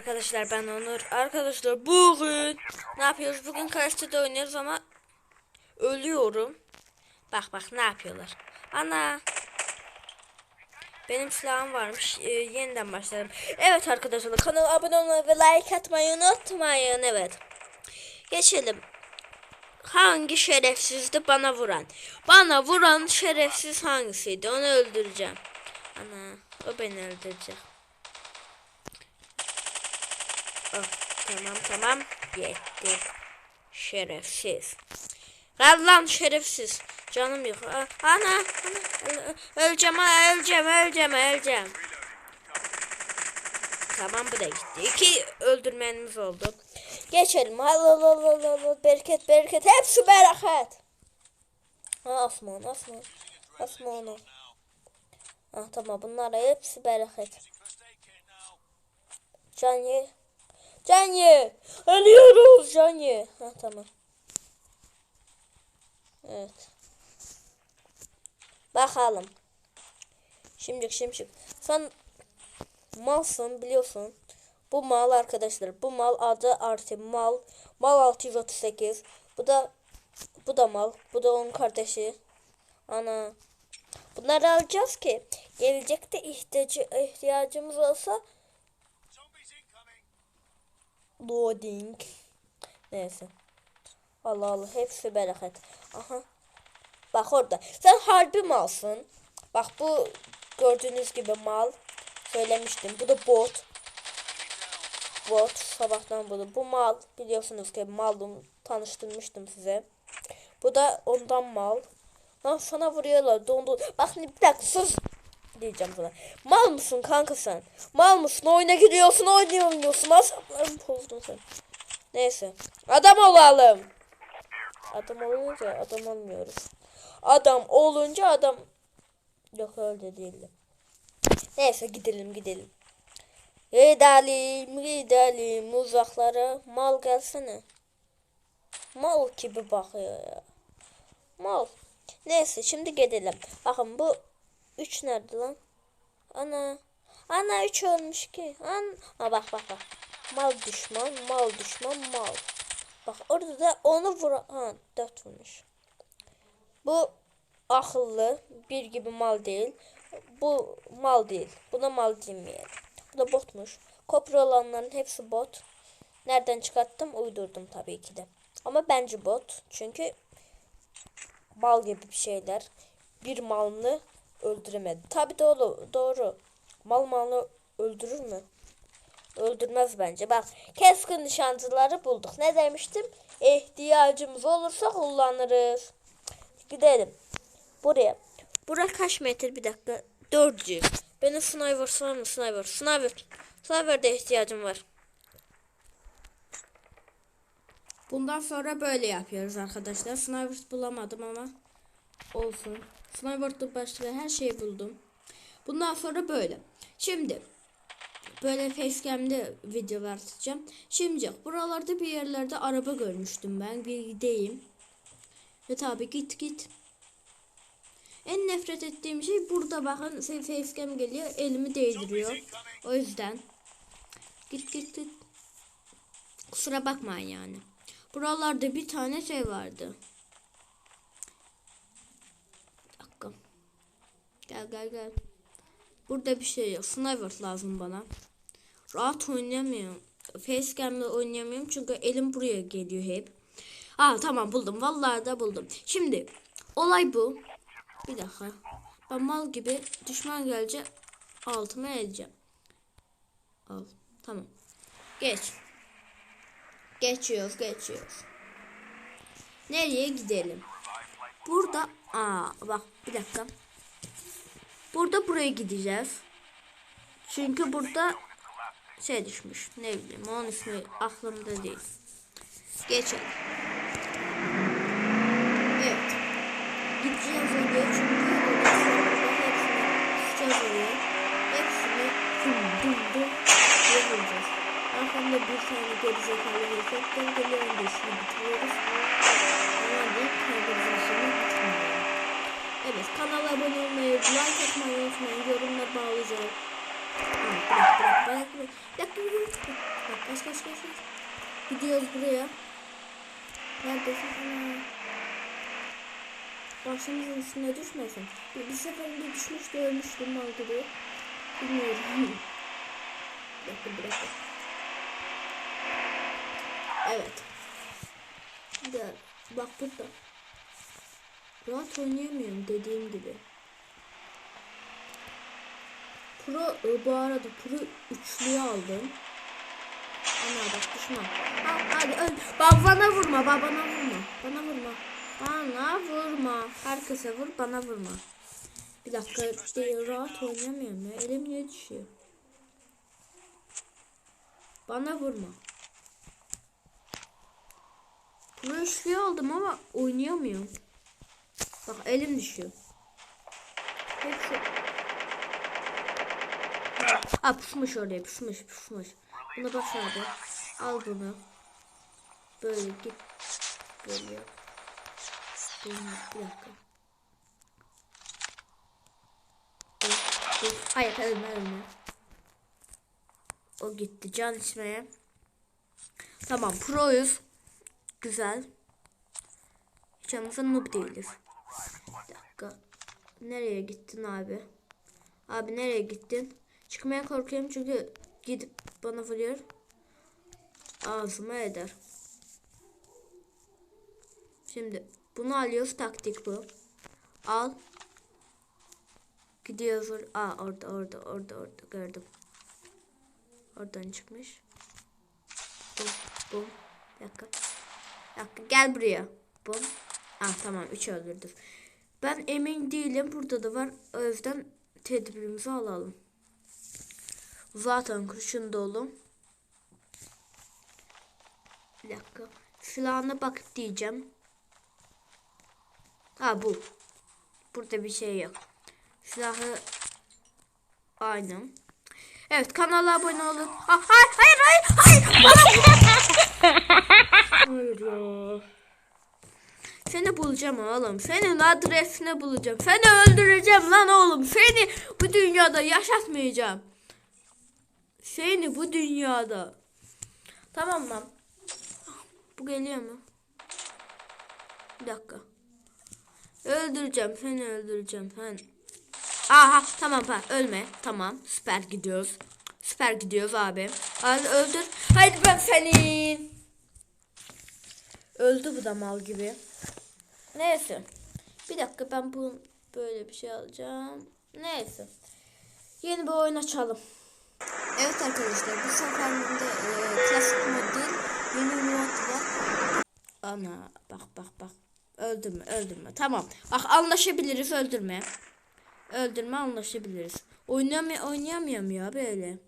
arkadaşlar ben Onur. Arkadaşlar bugün ne yapıyoruz? Bugün karşıda oynuyoruz ama ölüyorum. Bak bak ne yapıyorlar. Ana. Benim silahım varmış. Ee, yeniden başlarım. Evet arkadaşlar kanala abone olmayı ve like atmayı unutmayın. Evet. Geçelim. Hangi şerefsizdi bana vuran? Bana vuran şerefsiz hangisiydi? Onu öldüreceğim. Ana o beni öldürecek. Oh, tamam tamam yetti. Şerefsiz. Lan şerefsiz. Canım yok. Ana, ana öl- öleceğim ha öleceğim öleceğim öleceğim. Tamam bu da gitti. İki öldürmenimiz oldu. Geçelim. Hal hal hal, hal. Bereket bereket. Hepsi bereket. Ha Osman. Osman o. Ah tamam bunlar hepsi bereket. Can ye. Can ye. Ölüyoruz can ye. Ha tamam. Evet. Bakalım. Şimdilik şimdilik. Sen malsın biliyorsun. Bu mal arkadaşlar. Bu mal adı artı mal. Mal 638. Bu da bu da mal. Bu da onun kardeşi. Ana. Bunları alacağız ki gelecekte ihtiyacı, ihtiyacımız olsa loading. Neyse. Allah Allah hepsi bereket. Aha. Bak orada. Sen harbi malsın. Bak bu gördüğünüz gibi mal. Söylemiştim. Bu da bot. Bot. Sabahtan bunu. Bu mal. Biliyorsunuz ki malım. Tanıştırmıştım size. Bu da ondan mal. Lan sana vuruyorlar. Dondu. Bak bir dakika sus. Diyeceğim sana. Mal mısın kanka sen? Mal mısın? Oyuna giriyorsun, oynuyor oynuyorsun. Asaplarımı bozdun sen. Neyse. Adam olalım. Adam olunca adam olmuyoruz. Adam olunca adam... Yok öyle değildi. Neyse gidelim gidelim. Gidelim gidelim uzaklara. Mal gelsene. Mal gibi bakıyor ya. Mal. Neyse şimdi gidelim. Bakın bu 3 nerede lan? Ana. Ana 3 olmuş ki. An ha bak bak bak. Mal düşman, mal düşman, mal. Bak orada da onu vur ha 4 vurmuş. Bu akıllı bir gibi mal değil. Bu mal değil. Buna mal demeyelim. Bu da botmuş. Kopya olanların hepsi bot. Nereden çıkarttım? Uydurdum tabii ki de. Ama bence bot. Çünkü mal gibi bir şeyler. Bir malını öldüremedi. Tabii doğru. doğru. Mal malını öldürür mü? Öldürmez bence. Bak keskin nişancıları bulduk. Ne demiştim? İhtiyacımız olursa kullanırız. Gidelim. Buraya. Bura kaç metre bir dakika? 400. Benim sniper var mı? Sniper. Sniper. Sniper'de ihtiyacım var. Bundan sonra böyle yapıyoruz arkadaşlar. Sniper bulamadım ama olsun. Sniper başka her şeyi buldum. Bundan sonra böyle. Şimdi böyle facecam'de videolar atacağım. Şimdi buralarda bir yerlerde araba görmüştüm ben. Bir gideyim. Ve tabi git git. En nefret ettiğim şey burada bakın facecam geliyor elimi değdiriyor. O yüzden git git git. Kusura bakmayın yani. Buralarda bir tane şey vardı. Bir dakika. Gel gel gel. Burada bir şey yok. Sniper lazım bana. Rahat oynayamıyorum. Facecam'le oynayamıyorum çünkü elim buraya geliyor hep. Aa tamam buldum. Vallahi da buldum. Şimdi olay bu. Bir dakika. Ben mal gibi düşman gelince altıma edeceğim. Al. Tamam. Geç. Geçiyoruz, geçiyoruz. Nereye gidelim? Burada, aa bak bir dakika. Burada buraya gideceğiz. Çünkü burada şey düşmüş. Ne bileyim onun ismi aklımda değil. Geçelim. Evet. Gideceğiz oraya çünkü hepsini sıçacağız oraya. Hepsini dum dum dum yapacağız. Arkamda bir tane gerizekalı helikopter geliyor. Önce işini bitiriyoruz. Ama değil kaybedeceğiz. Evet kanala abone olmayı, like atmayı unutmayın. Yorumlar bağlayacağım. Bırak bırak mı? Bak kaç kaç kaç. Gidiyoruz buraya. Neredesin? Başımızın üstüne düşmesin. Bir, bir seferinde düşmüştü ölmüştüm mal gibi. Bilmiyorum. bir dakika. Evet. Gel. Bak burada. Rahat oynayamıyorum dediğim gibi. Pro e, bu arada Pro üçlüyü aldım. Ana bak düşman. Ha, hadi öl. Ba bana vurma, ba bana vurma. Bana vurma. Bana vurma. Herkese vur, bana vurma. Bir dakika, de, rahat oynamıyorum ya. Elim niye düşüyor? Bana vurma. Pro üçlüyü aldım ama oynayamıyorum. Bak elim düşüyor. Hepsi Aa pusmuş oraya pusmuş pusmuş. Bunu başardı. Al bunu. Böyle git. Böyle yap. Bunu bir dakika. Hayır ölme ölme. O gitti can içmeye. Tamam proyuz. Güzel. Hiç olmazsa noob değiliz. Nereye gittin abi? Abi nereye gittin? Çıkmaya korkuyorum çünkü gidip bana vuruyor. Ağzıma eder. Şimdi bunu alıyoruz taktik bu. Al. Gidiyoruz. or- Aa orada orada orada orada gördüm. Oradan çıkmış. Bum bum. Bir dakika. Bir dakika gel buraya. Bum. Ah tamam 3 öldürdüm. Ben emin değilim. Burada da var. O yüzden tedbirimizi alalım. Zaten kurşun dolu. Bir dakika. Silahına bak diyeceğim. Ha bu. Burada bir şey yok. Silahı aynı. Evet kanala abone olun. Ha, hayır hayır hayır hayır. Hayır ya. Seni bulacağım oğlum. Senin adresini bulacağım. Seni öldüreceğim lan oğlum. Seni bu dünyada yaşatmayacağım. Seni bu dünyada. Tamam lan. Bu geliyor mu? Bir dakika. Öldüreceğim. Seni öldüreceğim. Sen. Aha tamam ha ölme. Tamam süper gidiyoruz. Süper gidiyoruz abi. Hadi öldür. Haydi ben senin. Öldü bu da mal gibi. Neyse. Bir dakika ben bu böyle bir şey alacağım. Neyse. Yeni bir oyun açalım. Evet arkadaşlar bu seferinde e, klasik mod değil yeni mod var. Ana bak bak bak. Öldürme öldürme tamam. Bak anlaşabiliriz öldürme. Öldürme anlaşabiliriz. Oynamay oynayamıyorum ya böyle.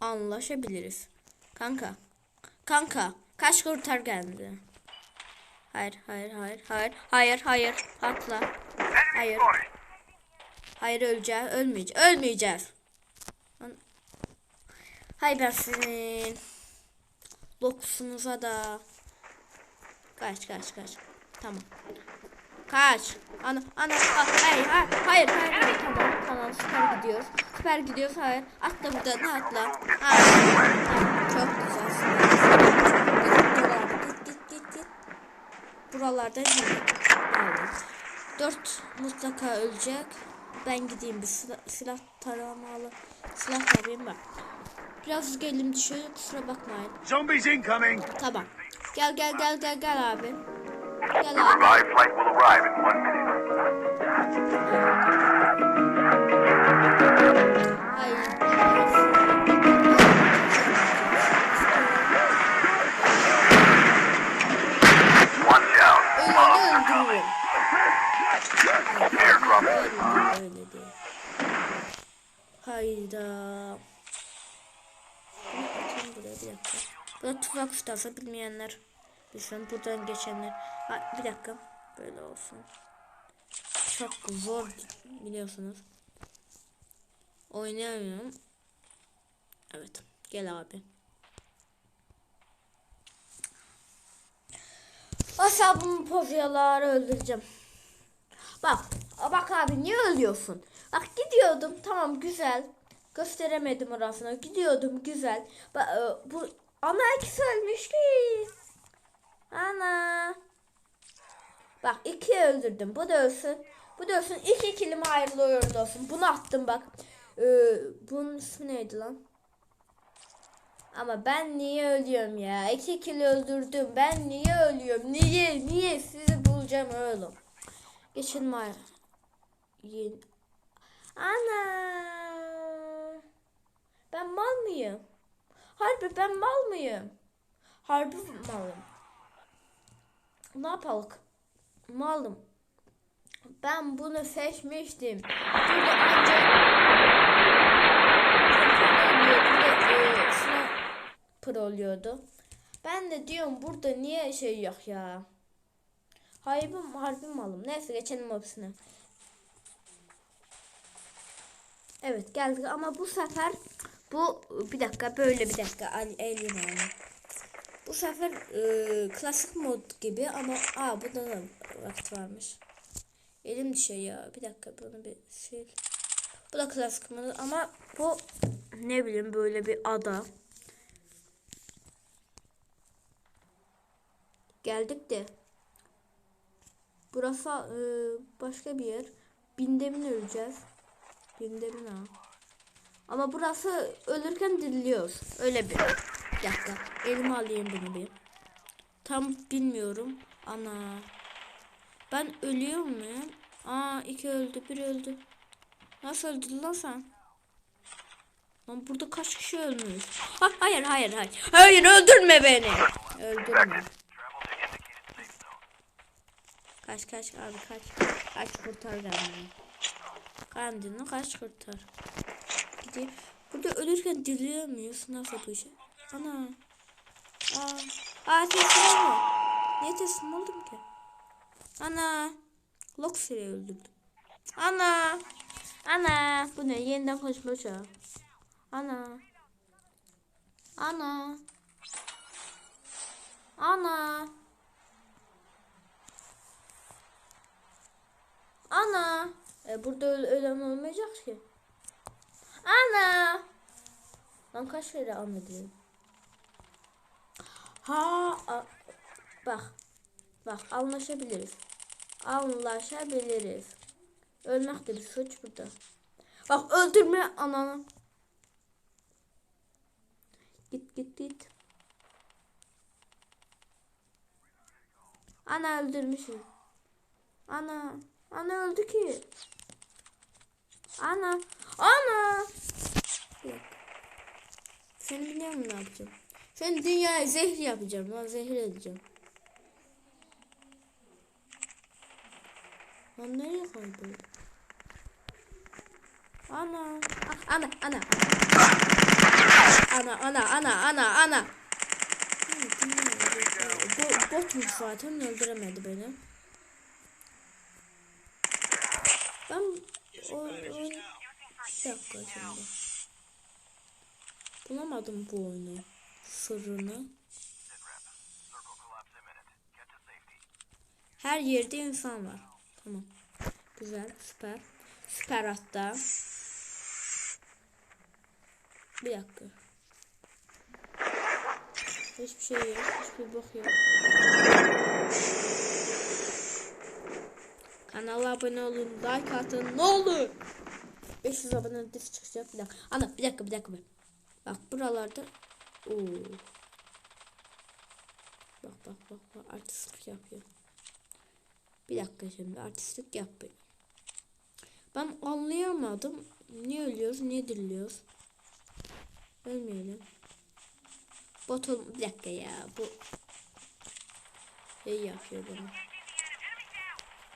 Anlaşabiliriz. Kanka. Kanka. Kaç kurtar geldi. Hayır hayır hayır hayır hayır hayır patla. Hayır. Hayır öleceğiz ölmeyeceğiz ölmeyeceğiz. Hay ben sizin dokusunuza da. Kaç kaç kaç. Tamam. Kaç. Ana ana a- hayır hayır hayır hayır, hayır. tamam tamam süper gidiyoruz. Süper gidiyoruz hayır. Atla buradan atla. Hayır. Tamam, çok güzel. süper. Git git git git. Gidelim. Evet. Dört mutlaka ölecek. Ben gideyim bir silah, silah taramalı silah tarayayım ben. Biraz gelim düşüyor kusura bakmayın. Zombies incoming! Tamam. Gel gel gel gel gel abi. Gel abi. Bir dakika. Burada tuzak tutarsa bilmeyenler. Lütfen buradan geçenler. Ha, bir dakika. Böyle olsun. Çok zor biliyorsunuz. Oynayamıyorum. Evet. Gel abi. Hesabımı bozuyorlar öldüreceğim. Bak. Bak abi niye ölüyorsun? Bak gidiyordum tamam güzel. Gösteremedim orasını. Gidiyordum güzel. Ba- e, bu ana ikisi ölmüş ki. Ana. Bak iki öldürdüm. Bu da ölsün. Bu da ölsün. İlk ikilime hayırlı uğurlu olsun. Bunu attım bak. Ee, bunun ismi neydi lan? Ama ben niye ölüyorum ya? İki kilo öldürdüm. Ben niye ölüyorum? Niye? Niye? Sizi bulacağım oğlum. Geçin var. Ana. Ben mal mıyım? Harbi ben mal mıyım? Harbi malım. Ne yapalım? Malım. Ben bunu seçmiştim. Burada ancak Pro oluyordu. Ben de diyorum burada niye şey yok ya. Harbi, harbi malım. Neyse geçelim hepsine. Evet geldik ama bu sefer bu bir dakika böyle bir dakika el- elim yani. Bu sefer e, klasik mod gibi ama aa burada da vakit varmış. Elim düşüyor ya. Bir dakika bunu bir sil. Bu da klasik mod ama bu ne bileyim böyle bir ada. Geldik de. Burası e, başka bir yer. Bindemin öleceğiz. Bindemin ha. Ama burası ölürken diriliyoruz. Öyle bir. Dakika. Elime alayım bunu bir. Tam bilmiyorum. Ana. Ben ölüyor muyum? Aa iki öldü. Bir öldü. Nasıl öldün lan sen? Lan burada kaç kişi ölmüş? Ha, hayır hayır hayır. Hayır öldürme beni. Öldürme. Kaç kaç abi kaç. Kaç kurtar kendini. Kendini kaç kurtar. Gideyim. Burada ölürken? Nasıl bu şey? Ana. Aa. Aa teslim olma. Niye teslim oldum ki? Ana. Loxer'i öldürdüm. Ana. Ana. Bu ne? Yeniden konuşma uçağı. Ana. Ana. Ana. Ana. E, burada ölen olmayacak ki. Ana. Lan kaç kere anladım. Ha. a- bak. Bak anlaşabiliriz. Anlaşabiliriz. Ölmek de bir suç burada. Bak öldürme ananı. Git git git. Ana öldürmüşüm. Ana. Ana öldü ki. Ana. Ana. Bir dakika. Sen biliyor musun ne yapacağım? Sen dünyaya zehir yapacağım. Lan zehir edeceğim. Lan nereye kayboldu? Ana. Ah, Ana ana. Ana ana ana ana ana. Bu botmuş zaten öldüremedi beni. Ben o, o bir dakika şimdi. Bulamadım bu oyunu. Sırrını. Her yerde insan var. Tamam. Güzel, süper. Süper hatta. Bir dakika. Hiçbir şey yok. Hiçbir bok yok. Kanala abone olun. Like atın. Ne olur. 500 abone disk çıkacak. Bir dakika. Ana bir dakika bir dakika. Bak buralarda. Oo. Bak bak bak bak artistlik yapıyor. Bir dakika şimdi artistlik yapıyor. Ben anlayamadım. Niye ölüyoruz? Niye diriliyoruz? Ölmeyelim. Botol bir dakika ya bu şey yapıyor bana.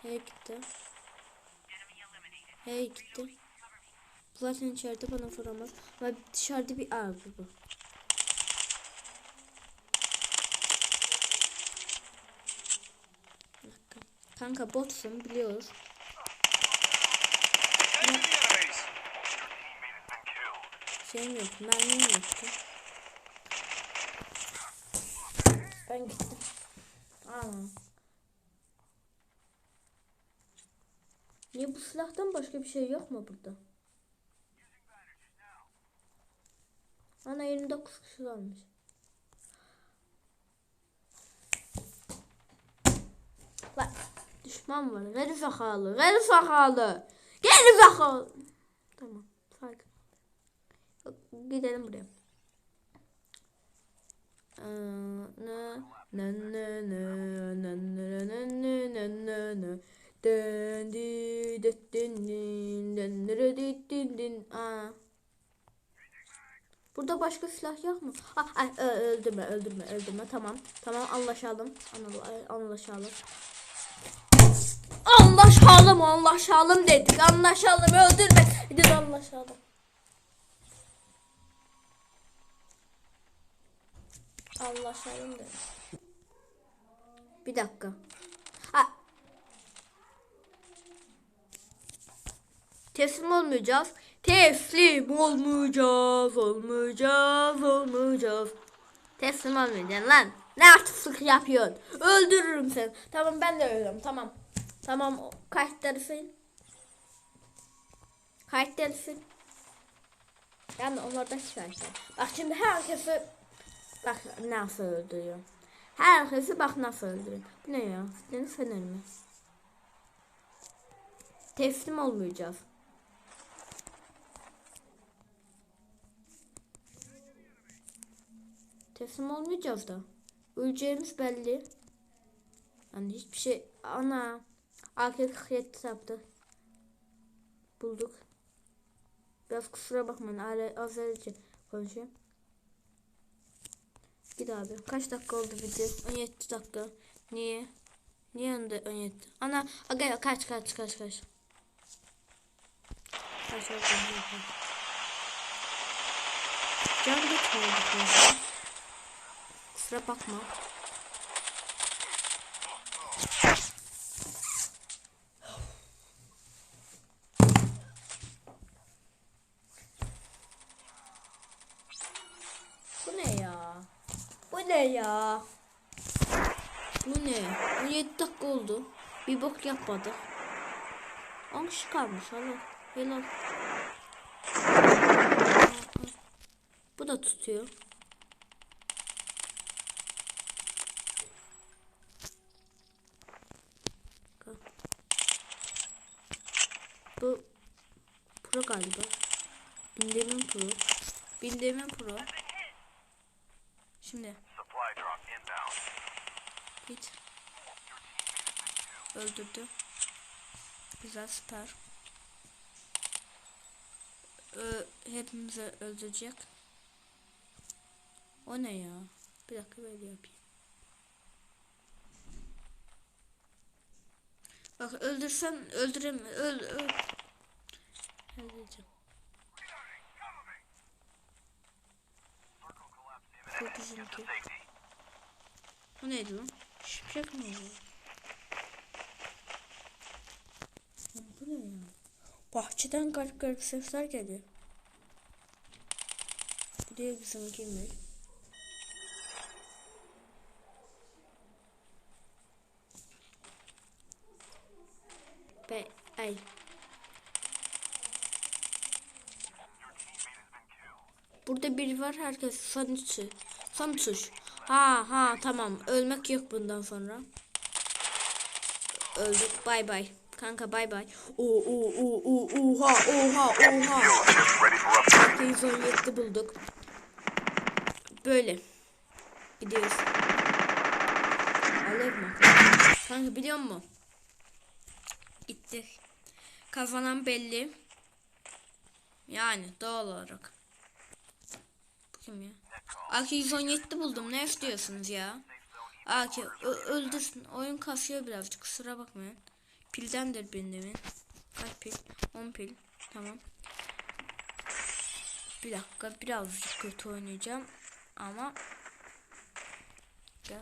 Hey gitti. Hey gitti. Zaten içeride bana vuramaz. Ama dışarıda bir abi bu. Kanka botsun biliyoruz. Şeyim yok, mermim yoktu. Ben gittim. Aa. Niye bu silahtan başka bir şey yok mu burada? 9 kişi varmış. Bak düşman var. Ver zakalı. Ver zakalı. Gel zakalı. Tamam. Sakin. Gidelim buraya. Aa. Burada başka silah yok mu? Ah, ay, öldürme, öldürme, öldürme. Tamam, tamam anlaşalım. Anla- Anlaşalım. Anlaşalım, anlaşalım dedik. Anlaşalım, öldürme. Dedik anlaşalım. Anlaşalım dedik. Bir dakika. Ha. Teslim olmayacağız. Teslim olmayacağız, olmayacağız, olmayacağız. Teslim olmayacaksın lan. Ne artistlik yapıyorsun? Öldürürüm seni. Tamam ben de ölüyorum. Tamam. Tamam kayıtları sil. Kayıtları sil. Yani onlardan çıkarsan. Bak şimdi herkesi bak nasıl öldürüyor. Herkesi bak nasıl öldürüyor. Bu ne ya? Deniz feneri mi? Teslim olmayacağız. Teslim olmayacağız da. Öleceğimiz belli. Yani hiçbir şey... Ana. AK-47 yaptı. Bulduk. Biraz kusura bakmayın. Ale, Azerice konuşayım. Git abi. Kaç dakika oldu video? 17 dakika. Niye? Niye önde 17? Ana. Aga kaç kaç kaç kaç. Kaç kaç. Can gitmiyor. Kusura bakma. Bu ne ya? Bu ne ya? Bu ne? 17 dakika oldu. Bir bok yapmadık. 10 kişi kalmış Allah. Helal. Bu da tutuyor. Bak. Bu pro galiba. Bindemin pro. Bindemin pro. Şimdi git. Öldürdü. Güzel süper. Ö, hepimizi öldürecek. O ne ya? Bir dakika böyle yapayım. Bak öldürsen öldürem öl öl. Ne diyeceğim? Bu neydi lan? Şimşek mi oluyor? Bu ne ya? Bahçeden garip garip sesler geliyor. Bu diye bizimki mi? Burada biri var herkes son tuş. Ha ha tamam ölmek yok bundan sonra. Öldük bay bay. Kanka bay bay. Oo oo oo oo oha oha oha. Just ready for upgrade. 217 bulduk. Böyle. Gidiyoruz. Alev mi? Kanka biliyor musun? Gitti. Kazanan belli. Yani doğal olarak. Kim ya? AK 117 buldum. Ne istiyorsunuz ya? AK öldürsün. Oyun kasıyor birazcık. Kusura bakmayın. Pildendir benim demin. Kaç pil? 10 pil. Tamam. Bir dakika birazcık kötü oynayacağım ama gel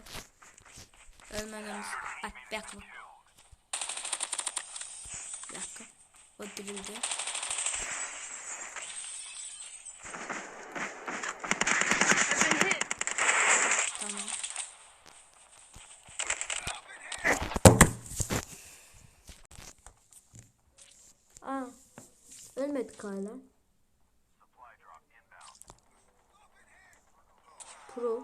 ölmememiz ay bir dakika bir dakika o dirildi tamam Aa, ölmedik hala. Pro.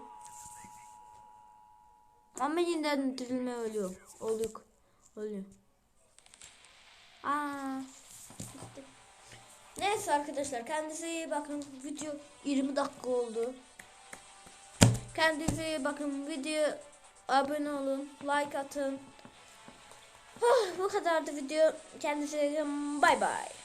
Ama yeniden dirilme ölüyor. Oluyor. Oluyor. Aa. Neyse arkadaşlar kendinize iyi bakın. Video 20 dakika oldu. Kendinize iyi bakın. Video abone olun. Like atın. Ah, bu kadardı video. Kendinize iyi bakın. Bay bay.